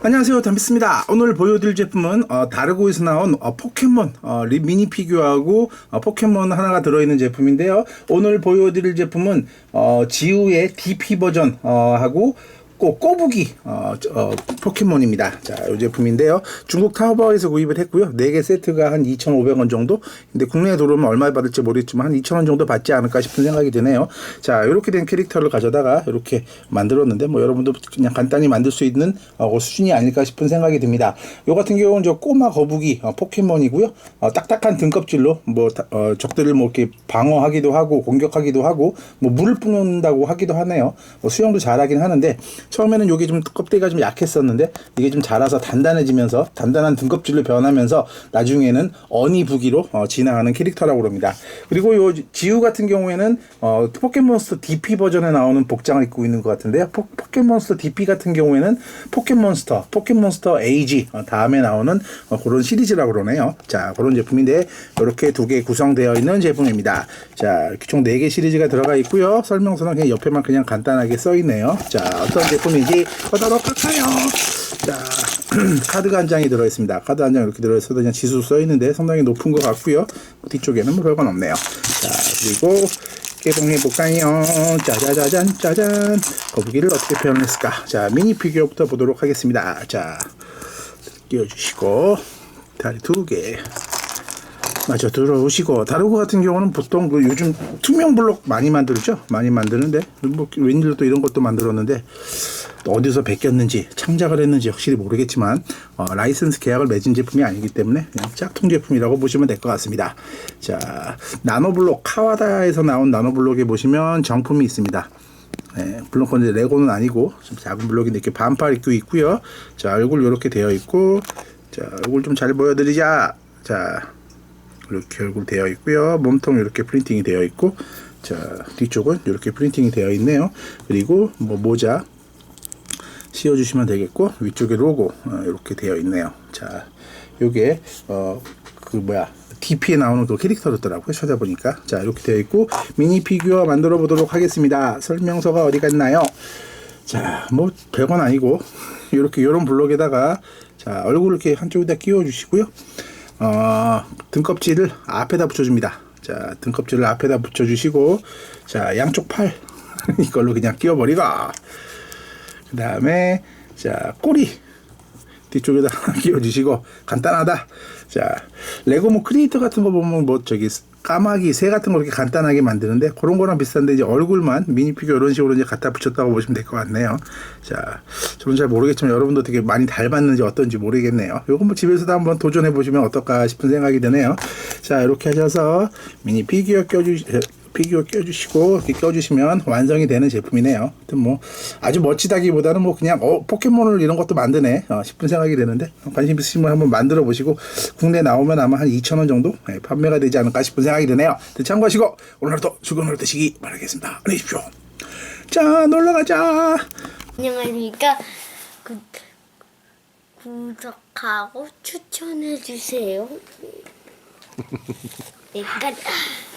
안녕하세요. 담비스입니다. 오늘 보여드릴 제품은 어, 다르고에서 나온 어, 포켓몬 어, 리- 미니 피규어하고 어, 포켓몬 하나가 들어있는 제품인데요. 오늘 보여드릴 제품은 어, 지우의 DP 버전 어, 하고 꼬, 꼬부기 어, 저, 어, 포켓몬입니다. 자, 이 제품인데요. 중국 타오바오에서 구입을 했고요. 4개 세트가 한 2,500원 정도. 근데 국내에 들어오면 얼마 받을지 모르겠지만 한 2,000원 정도 받지 않을까 싶은 생각이 드네요. 자, 이렇게 된 캐릭터를 가져다가 이렇게 만들었는데 뭐 여러분도 그냥 간단히 만들 수 있는 어, 그 수준이 아닐까 싶은 생각이 듭니다. 요 같은 경우는 저 꼬마 거북이 어, 포켓몬이고요. 어, 딱딱한 등껍질로 뭐 다- 어, 적들을 뭐 이렇게 방어하기도 하고 공격하기도 하고 뭐 물을 뿜는다고 하기도 하네요. 뭐 수영도 잘하긴 하는데 처음에는 여기 좀 껍데기가 좀 약했었는데 이게 좀 자라서 단단해지면서 단단한 등껍질로 변하면서 나중에는 어니 부기로 어, 진화하는 캐릭터라고 합니다. 그리고 요 지우 같은 경우에는 어, 포켓몬스터 DP 버전에 나오는 복장을 입고 있는 것 같은데요. 포, 포켓몬스터 DP 같은 경우에는 포켓몬스터, 포켓몬스터 AG 어, 다음에 나오는 어, 그런 시리즈라고 그러네요. 자 그런 제품인데 이렇게 두 개 구성되어 있는 제품입니다. 자 총 네 개 시리즈가 들어가 있고요. 설명서는 그냥 옆에만 그냥 간단하게 써 있네요. 자 어떤 제품 인지 보도록 할까요? 자 카드가 한 장이 들어 있습니다. 카드 한 장 이렇게 들어 있어서 그냥 지수 써 있는데 상당히 높은 것 같고요. 뒤쪽에는 뭐 별건 없네요. 자 그리고 개봉해 볼까요? 짜자자잔 짜잔 거북이를 어떻게 표현했을까? 자 미니 피규어부터 보도록 하겠습니다. 자 끼워주시고 다리 두 개. 맞아. 들어오시고. 다루고 같은 경우는 보통 그 요즘 투명 블록 많이 만들죠? 많이 만드는데. 뭐 웬일로 또 이런 것도 만들었는데 또 어디서 베꼈는지 창작을 했는지 확실히 모르겠지만 어, 라이선스 계약을 맺은 제품이 아니기 때문에 그냥 짝퉁 제품이라고 보시면 될 것 같습니다. 자 나노블록 카와다에서 나온 나노블록에 보시면 정품이 있습니다. 네, 물론 건데 레고는 아니고 좀 작은 블록인데 이렇게 반팔 입고 있고요. 자 얼굴 이렇게 되어 있고, 자 얼굴 좀 잘 보여드리자. 자 이렇게 얼굴 되어 있고요. 몸통 이렇게 프린팅이 되어 있고, 자 뒤쪽은 이렇게 프린팅이 되어 있네요. 그리고 뭐 모자 씌워주시면 되겠고 위쪽에 로고 어, 이렇게 되어 있네요. 자 요게 어 그 뭐야 DP에 나오는 그 캐릭터였더라고요. 찾아보니까 자 이렇게 되어 있고 미니 피규어 만들어 보도록 하겠습니다. 설명서가 어디 갔나요? 자뭐 별건 아니고 이렇게 이런 블록에다가 자 얼굴 이렇게 한쪽에다 끼워 주시고요. 어 등껍질을 앞에다 붙여줍니다. 자 등껍질을 앞에다 붙여주시고 자 양쪽 팔 이걸로 그냥 끼워버리고 그 다음에 자 꼬리 뒤쪽에다 끼워주시고 간단하다. 자 레고 뭐 크리에이터 같은 거 보면 뭐 저기 까마귀 새 같은 거 이렇게 간단하게 만드는데 그런 거랑 비슷한데 이제 얼굴만 미니 피규어 이런 식으로 이제 갖다 붙였다고 보시면 될 것 같네요. 자 저는 잘 모르겠지만 여러분도 되게 많이 닮았는지 어떤지 모르겠네요. 요거 뭐 집에서도 한번 도전해 보시면 어떨까 싶은 생각이 드네요. 자 이렇게 하셔서 미니 피규어 껴주 피규어 껴주시고 이렇게 껴주시면 완성이 되는 제품이네요. 하여튼 뭐 아주 멋지다기보다는 뭐 그냥 어 포켓몬을 이런 것도 만드네 어, 싶은 생각이 드는데 관심 있으시면 한번 만들어 보시고 국내 나오면 아마 한 2,000원 정도 예, 판매가 되지 않을까 싶은 생각이 드네요. 참고하시고 오늘 하루도 즐거운 하루 되시기 바라겠습니다. 안녕히 계십시오. 자 놀러 가자. 안녕하십니까. 구, 구독하고 추천해 주세요. 여기까지.